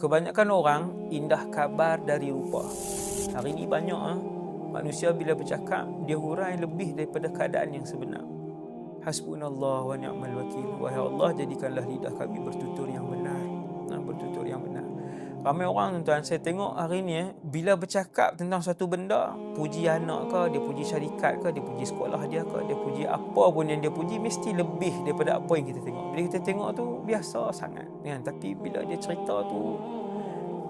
Kebanyakan orang indah kabar dari rupa. Hari ini banyak ah, manusia bila bercakap dia hurai lebih daripada keadaan yang sebenar. Hasbunallah wa ni'mal wakil. Wahai Allah jadikanlah lidah kami bertutur yang benar. Ramai orang tuan saya tengok hari ni eh, bila bercakap tentang satu benda, puji anak ke, dia puji syarikat ke, dia puji sekolah dia ke, dia puji apa pun yang dia puji mesti lebih daripada apa yang kita tengok. Bila kita tengok tu biasa sangat kan, tapi bila dia cerita tu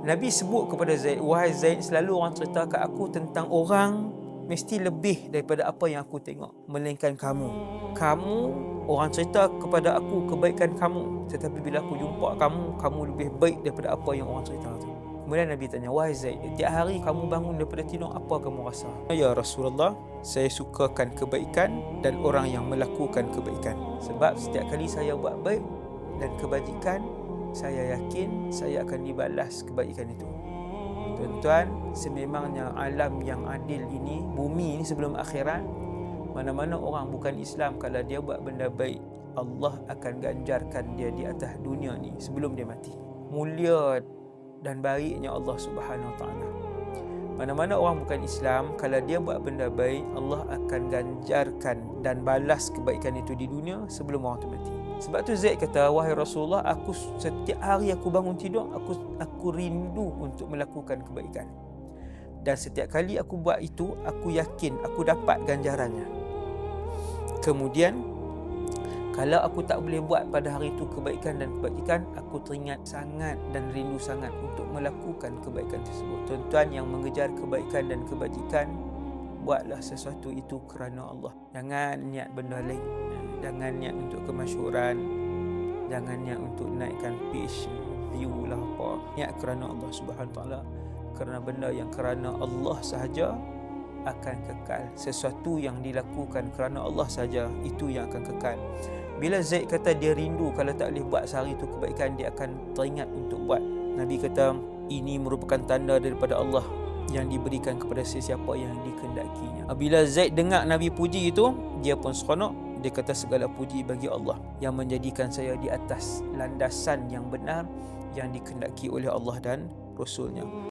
Nabi sebut kepada Zaid, wahai Zaid selalu orang cerita kat aku tentang orang mesti lebih daripada apa yang aku tengok melainkan kamu. Kamu orang cerita kepada aku kebaikan kamu tetapi bila aku jumpa kamu kamu lebih baik daripada apa yang orang cerita tu. Kemudian Nabi tanya, wahai Zaid, tiap hari kamu bangun daripada tidur apa kamu rasa? Ya Rasulullah, saya sukakan kebaikan dan orang yang melakukan kebaikan. Sebab setiap kali saya buat baik dan kebajikan, saya yakin saya akan dibalas kebaikan itu. Tuan-tuan, sememangnya alam yang adil ini, bumi ini sebelum akhirat, mana-mana orang bukan Islam kalau dia buat benda baik, Allah akan ganjarkan dia di atas dunia ni sebelum dia mati. Mulia dan baiknya Allah Subhanahu Taala. Mana-mana orang bukan Islam, kalau dia buat benda baik, Allah akan ganjarkan dan balas kebaikan itu di dunia sebelum orang tu mati. Sebab tu Zaid kata, wahai Rasulullah, aku setiap hari aku bangun tidur, aku aku rindu untuk melakukan kebaikan. Dan setiap kali aku buat itu, aku yakin aku dapat ganjarannya. Kemudian, kalau aku tak boleh buat pada hari itu kebaikan dan kebajikan, aku teringat sangat dan rindu sangat untuk melakukan kebaikan tersebut. Tuan-tuan yang mengejar kebaikan dan kebajikan, buatlah sesuatu itu kerana Allah. Jangan niat benda lain. Jangan niat untuk kemasyuran. Jangan niat untuk naikkan page, view lah apa. Niat kerana Allah Subhanahu taala. Kerana benda yang kerana Allah sahaja akan kekal. Sesuatu yang dilakukan kerana Allah saja itu yang akan kekal. Bila Zaid kata dia rindu kalau tak boleh buat sehari itu kebaikan dia akan teringat untuk buat. Nabi kata ini merupakan tanda daripada Allah yang diberikan kepada sesiapa yang dikendakinya. Bila Zaid dengar Nabi puji itu, dia pun seronok. Dia kata segala puji bagi Allah yang menjadikan saya di atas landasan yang benar yang dikendaki oleh Allah dan Rasulnya.